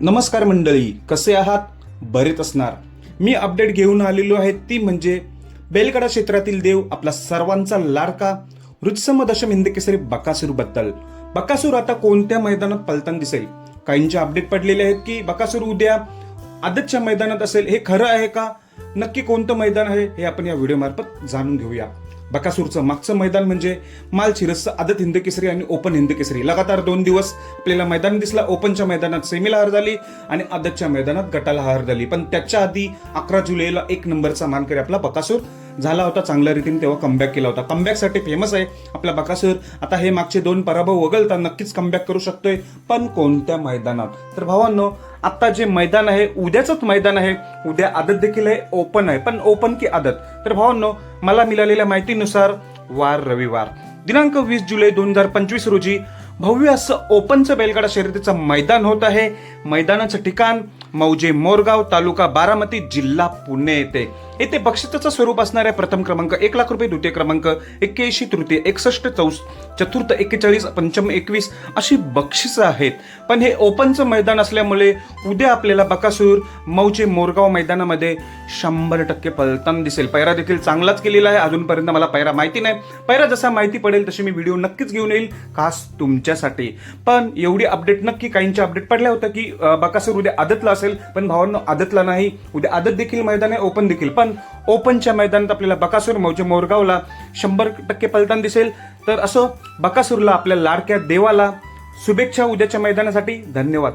नमस्कार मंडळी कसे आहात? बरेच असणार. मी अपडेट घेऊन आलेलो आहे ती म्हणजे बेलगडा क्षेत्रातील देव आपला सर्वांचा लाडका रुत्सम दशम हिंदकेसरी बकासूरबद्दल. बकासूर आता कोणत्या मैदानात पलताना दिसेल? काहींचे अपडेट पडलेले आहेत की बकासूर उद्या आदतच्या मैदानात असेल हे खरं आहे का? नक्की कोणतं मैदान आहे हे आपण या व्हिडिओमार्फत जाणून घेऊया. बकासूरचं मागचं मैदान म्हणजे मालचिरसचं आदत हिंद केसरी आणि ओपन हिंद केसरी. लगातार दोन दिवस आपल्याला मैदान दिसला ओपनच्या मैदानात सेमीला हार झाली आणि आदतच्या मैदानात गटाला हार झाली. पण त्याच्या आधी अकरा जुलैला एक नंबरचा मानकरी आपला बकासूर झाला होता चांगल्या रीतीने तेव्हा कमबॅक केला होता. कमबॅकसाठी फेमस आहे आपला बकासूर. आता हे मागचे दोन पराभव वगळता नक्कीच कमबॅक करू शकतोय पण कोणत्या मैदानात? तर भावांनो आत्ता जे मैदान आहे उद्याचंच मैदान आहे. उद्या आदत देखील आहे ओपन आहे. पण ओपन की आदत? तर भावांनो मला मिळालेल्या माहितीनुसार वार रविवार. दिनांक वीस जुलै दोन हजार पंचवीस रोजी भव्य असं ओपनचं बैलगाडा शर्यतीचं मैदान होत आहे. मैदानाचं ठिकाण मौजे मोरगाव तालुका बारामती जिल्हा पुणे येथे येथे बक्षिसाचं स्वरूप असणाऱ्या प्रथम क्रमांक एक लाख रुपये द्वितीय क्रमांक एक्क्याऐंशी तृतीय एकसष्ट चौस चतुर्थ एक्केचाळीस पंचम एकवीस अशी बक्षिसं आहेत. पण हे ओपनचं मैदान असल्यामुळे उद्या आपल्याला बकासूर मऊचे मोरगाव मैदानामध्ये शंभर टक्के पलताना दिसेल. पैरा देखील चांगलाच केलेला आहे. अजूनपर्यंत मला पैरा माहिती नाही. पैरा जसा माहिती पडेल तशी मी व्हिडिओ नक्कीच घेऊन येईल. खास तुमच्यासाठी. पण एवढी अपडेट नक्की काहींच्या अपडेट पडल्या होत्या की बकासूर उद्या आदतला असेल. पण भावांना आदतला नाही. उद्या आदत देखील मैदान आहे ओपन देखील. पण ओपनच्या मैदानात आपल्याला बकासूर म्हणजे मोरगावला शंभर टक्के पलतान दिसेल. तर असं बकासूरला आपल्या लाडक्या देवाला शुभेच्छा उद्याच्या मैदानासाठी. धन्यवाद.